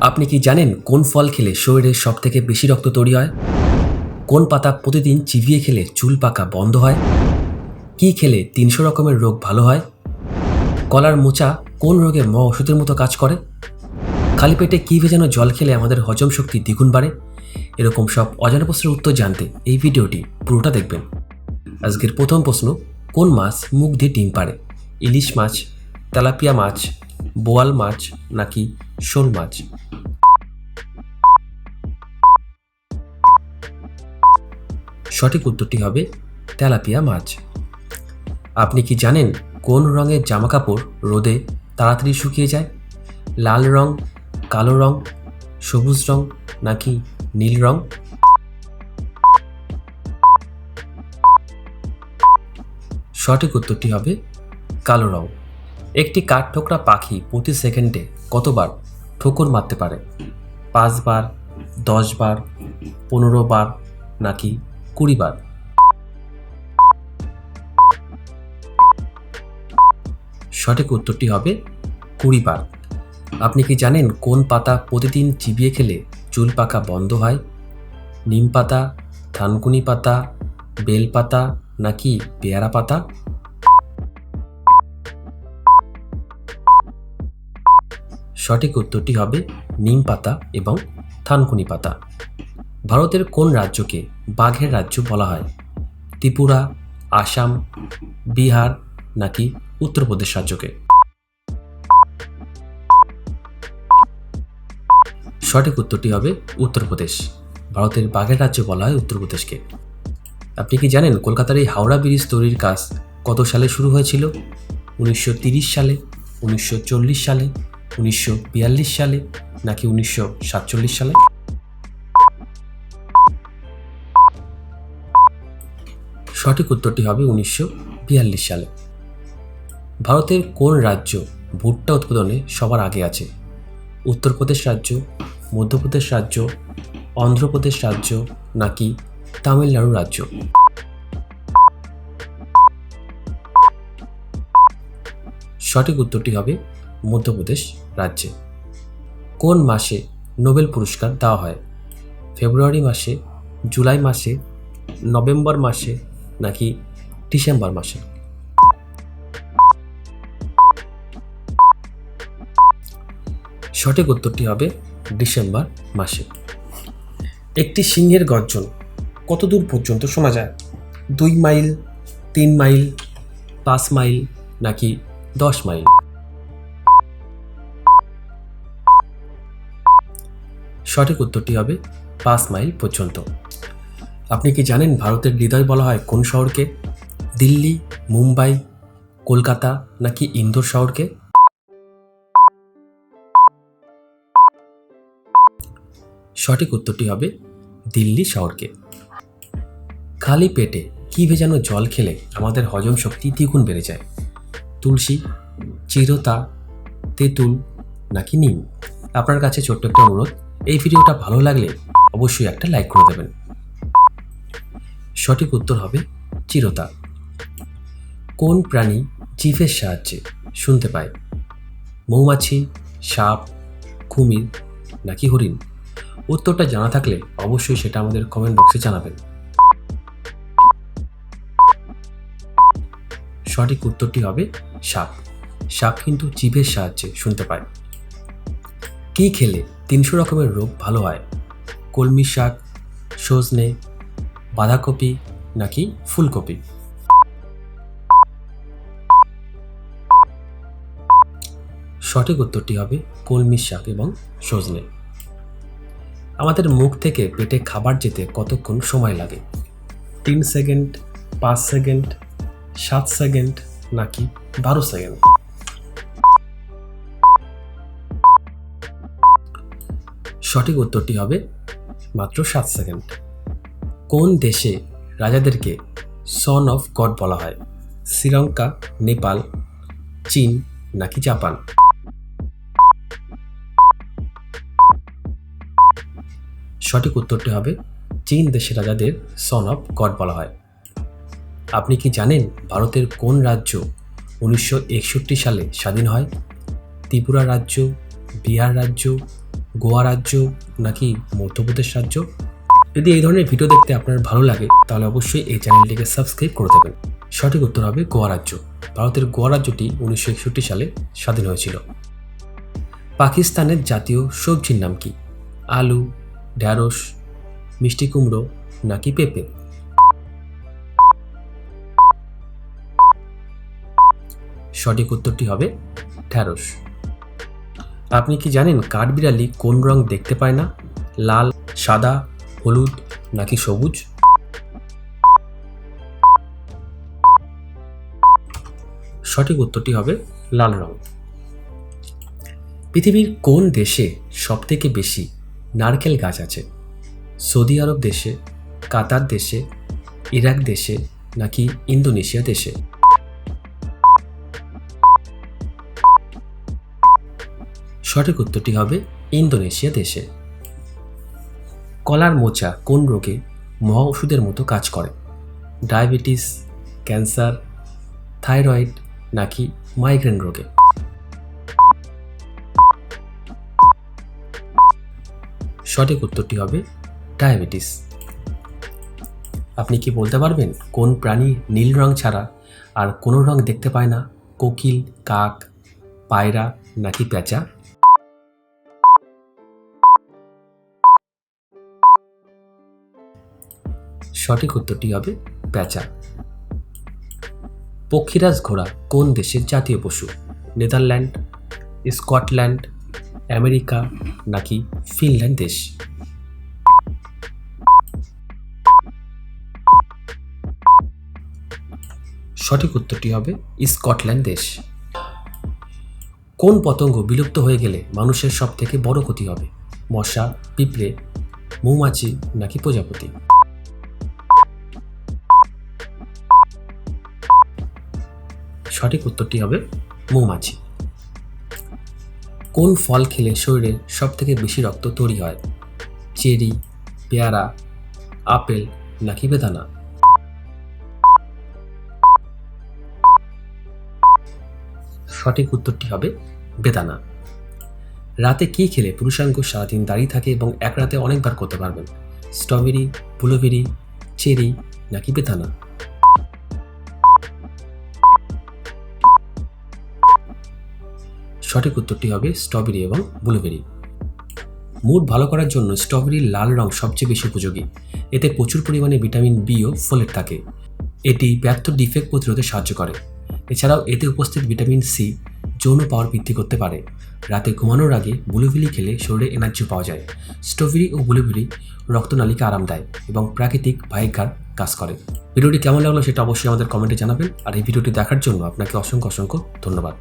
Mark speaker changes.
Speaker 1: আপনি কি জানেন কোন ফল খেলে শরীরের সব থেকে বেশি রক্ত তৈরি হয়? কোন পাতা প্রতিদিন চিবিয়ে খেলে চুল পাকা বন্ধ হয়? কি খেলে তিনশো রকমের রোগ ভালো হয়? কলার মোচা কোন রোগে ম ওষুধের মতো কাজ করে? খালি পেটে কী ভেজানো জল খেলে আমাদের হজম শক্তি দ্বিগুণ বাড়ে? এরকম সব অজানা প্রশ্নের উত্তর জানতে এই ভিডিওটি পুরোটা দেখবেন। আজকের প্রথম প্রশ্ন, কোন মাছ মুখ দিয়ে ডিম পারে ইলিশ মাছ, তেলাপিয়া মাছ, বোয়াল মাছ নাকি শোল মাছ সঠিক উত্তরটি হবে তেলাপিয়া মাছ। আপনি কি জানেন কোন রঙের জামাকাপড় রোদে তাড়াতাড়ি শুকিয়ে যায়? লাল রং, কালো রং, সবুজ রং নাকি নীল রং? সঠিক উত্তরটি হবে কালো রং। একটি কাঠঠোকরা পাখি প্রতি সেকেন্ডে কতবার ঠোকর মারতে পারে। পাঁচবার দশ বার পনেরো বার নাকি কুড়ি বার সঠিক উত্তরটি হবে কুড়ি বার আপনি কি জানেন কোন পাতা প্রতিদিন চিবিয়ে খেলে চুল পাকা বন্ধ হয়? নিম পাতা থানকুনি পাতা, বেল পাতা, নাকি পেয়ারা পাতা? সঠিক উত্তরটি হবে নিম পাতা এবং থানকুনি পাতা। ভারতের কোন রাজ্যকে বাঘের রাজ্য বলা হয়? ত্রিপুরা, আসাম, বিহার নাকি উত্তরপ্রদেশ রাজ্যকে? সঠিক উত্তরটি হবে উত্তরপ্রদেশ। ভারতের বাঘের রাজ্য বলা হয় উত্তরপ্রদেশকে। আপনি কি জানেন কলকাতার এই হাওড়া ব্রিজ তৈরির কাজ কত সালে শুরু হয়েছিল? উনিশশো সালে, উনিশশো চল্লিশ সালে উনিশশো বিয়াল্লিশ সালে নাকি উনিশশো সাতচল্লিশ সালে? সঠিক উত্তরটি হবে উনিশশো বিয়াল্লিশ সালে। ভারতের কোন রাজ্য ভুট্টা উৎপাদনে সবার আগে আছে? উত্তরপ্রদেশ রাজ্য, মধ্যপ্রদেশ রাজ্য, অন্ধ্রপ্রদেশ রাজ্য নাকি তামিলনাড়ু রাজ্য? সঠিক উত্তরটি হবে মধ্যপ্রদেশ। রাজ্যে। কোন মাসে নোবেল পুরস্কার দেওয়া হয়? ফেব্রুয়ারি মাসে, জুলাই মাসে, নভেম্বর মাসে, নাকি ডিসেম্বর মাসে? সঠিক উত্তরটি হবে ডিসেম্বর মাসে। একটি সিংহের গর্জন কত দূর পর্যন্ত শোনা যায়? দুই মাইল, তিন মাইল, পাঁচ মাইল, নাকি দশ মাইল? সঠিক উত্তরটি হবে পাঁচ মাইল পর্যন্ত। আপনি কি জানেন ভারতের হৃদয় বলা হয় কোন শহরকে? দিল্লি, মুম্বাই, কলকাতা নাকি ইন্দোর শহরকে? সঠিক উত্তরটি হবে দিল্লি শহরকে। খালি পেটে কি ভেজানো জল খেলে আমাদের হজম শক্তি দ্বিগুণ বেড়ে যায়? তুলসী, চিরতা, তেঁতুল নাকি নিম? আপনার কাছে ছোট্ট একটা অনুরোধ এই ভিডিওটা ভালো লাগলে অবশ্যই একটা লাইক করে দেবেন। সঠিক উত্তর হবে চিরতা। কোন প্রাণী জিভের সাহায্যে শুনতে পায়? মৌমাছি, সাপ, কুমির নাকি হরিণ? উত্তরটা জানা থাকলে অবশ্যই সেটা আমাদের কমেন্ট বক্সে জানাবেন। সঠিক উত্তরটি হবে সাপ। সাপ কিন্তু জিভের সাহায্যে শুনতে পায়। কী খেলে তিনশো রকমের রোগ ভালো হয়? কলমি শাক, সজনে, বাঁধাকপি নাকি ফুলকপি? সঠিক উত্তরটি হবে কলমি শাক এবং সজনে। আমাদের মুখ থেকে পেটে খাবার যেতে কতক্ষণ সময় লাগে? তিন সেকেন্ড, পাঁচ সেকেন্ড, সাত সেকেন্ড নাকি বারো সেকেন্ড? সঠিক উত্তরটি হবে মাত্র সাত সেকেন্ড। কোন দেশে রাজাদেরকে সন অফ গড বলা হয়? শ্রীলঙ্কা, নেপাল, চীন নাকি জাপান? সঠিক উত্তরটি হবে চীন দেশের রাজাদের সন অফ গড বলা হয়। আপনি কি জানেন ভারতের কোন রাজ্য উনিশশো একষট্টি সালে স্বাধীন হয়? ত্রিপুরা রাজ্য, বিহার রাজ্য গোয়া রাজ্য নাকি মধ্যপ্রদেশ রাজ্য? যদি এই ধরনের ভিডিও দেখতে আপনার ভালো লাগে, তাহলে অবশ্যই এই চ্যানেলটিকে সাবস্ক্রাইব করে দেবেন। সঠিক উত্তর হবে গোয়া রাজ্য। ভারতের গোয়া রাজ্যটি উনিশশো একষট্টি সালে স্বাধীন হয়েছিল। পাকিস্তানের জাতীয় সবজির নাম কি? আলু, ঢ্যাঁড়স, মিষ্টি কুমড়ো নাকি পেঁপে? সঠিক উত্তরটি হবে ঢ্যাঁড়স। আপনি কি জানেন কাঠবিড়ালি কোন রং দেখতে পায় না? লাল, সাদা, হলুদ নাকি সবুজ? সঠিক উত্তরটি হবে লাল রং। পৃথিবীর কোন দেশে সবথেকে বেশি নারকেল গাছ আছে? সৌদি আরব দেশে, কাতার দেশে, ইরাক দেশে নাকি ইন্দোনেশিয়া দেশে? সঠিক উত্তরটি হবে ইন্দোনেশিয়া দেশে। কলার মোচা কোন রোগে মহা ওষুধের মতো কাজ করে? ডায়াবেটিস, ক্যান্সার, থাইরয়েড নাকি মাইগ্রেন রোগে? সঠিক উত্তরটি হবে ডায়াবেটিস। আপনি কি বলতে পারবেন কোন প্রাণী নীল রং ছাড়া আর কোনো রং দেখতে পায় না? কোকিল, কাক, পায়রা নাকি পেঁচা সঠিক উত্তরটি হবে পেঁচা পক্ষীরাজ ঘোড়া কোন দেশের জাতীয় পশু? নেদারল্যান্ড, স্কটল্যান্ড, আমেরিকা নাকি ফিনল্যান্ড দেশ? সঠিক উত্তরটি হবে স্কটল্যান্ড দেশ। কোন পতঙ্গ বিলুপ্ত হয়ে গেলে মানুষের সব থেকে বড় ক্ষতি হবে? মশা, পিঁপড়ে, মৌমাছি নাকি প্রজাপতি? সঠিক উত্তরটি হবে মৌমাছি। কোন ফল খেলে শরীরে সব থেকে বেশি রক্ত তৈরি হয়? চেরি, পেয়ারা, আপেল নাকি বেদানা? সঠিক উত্তরটি হবে বেদানা। রাতে কী খেলে পুরুষাঙ্গ সারাদিন দাঁড়িয়ে থাকে এবং এক রাতে অনেকবার করতে পারবেন? স্ট্রবেরি, ব্লুবেরি, চেরি নাকি বেদানা? সঠিক উত্তরটি হবে স্ট্রবেরি এবং ব্লুবেরি। মুড ভালো করার জন্য স্ট্রবেরির লাল রং সবচেয়ে বেশি উপযোগী। এতে প্রচুর পরিমাণে ভিটামিন বি ও ফোলেট থাকে। এটি ব্যর্থ ডিফেক্ট প্রতিরোধে সাহায্য করে। এছাড়াও এতে উপস্থিত ভিটামিন সি যৌন পাওয়ার বৃদ্ধি করতে পারে। রাতে ঘুমানোর আগে ব্লুবেরি খেলে শরীরে এনার্জি পাওয়া যায়। স্ট্রবেরি ও ব্লুবেরি রক্তনালীকে আরাম দেয় এবং প্রাকৃতিক ভাইকার কাজ করে। ভিডিওটি কেমন লাগল সেটা অবশ্যই আমাদের কমেন্টে জানাবেন। আর এই ভিডিওটি দেখার জন্য আপনাকে অসংখ্য অসংখ্য ধন্যবাদ।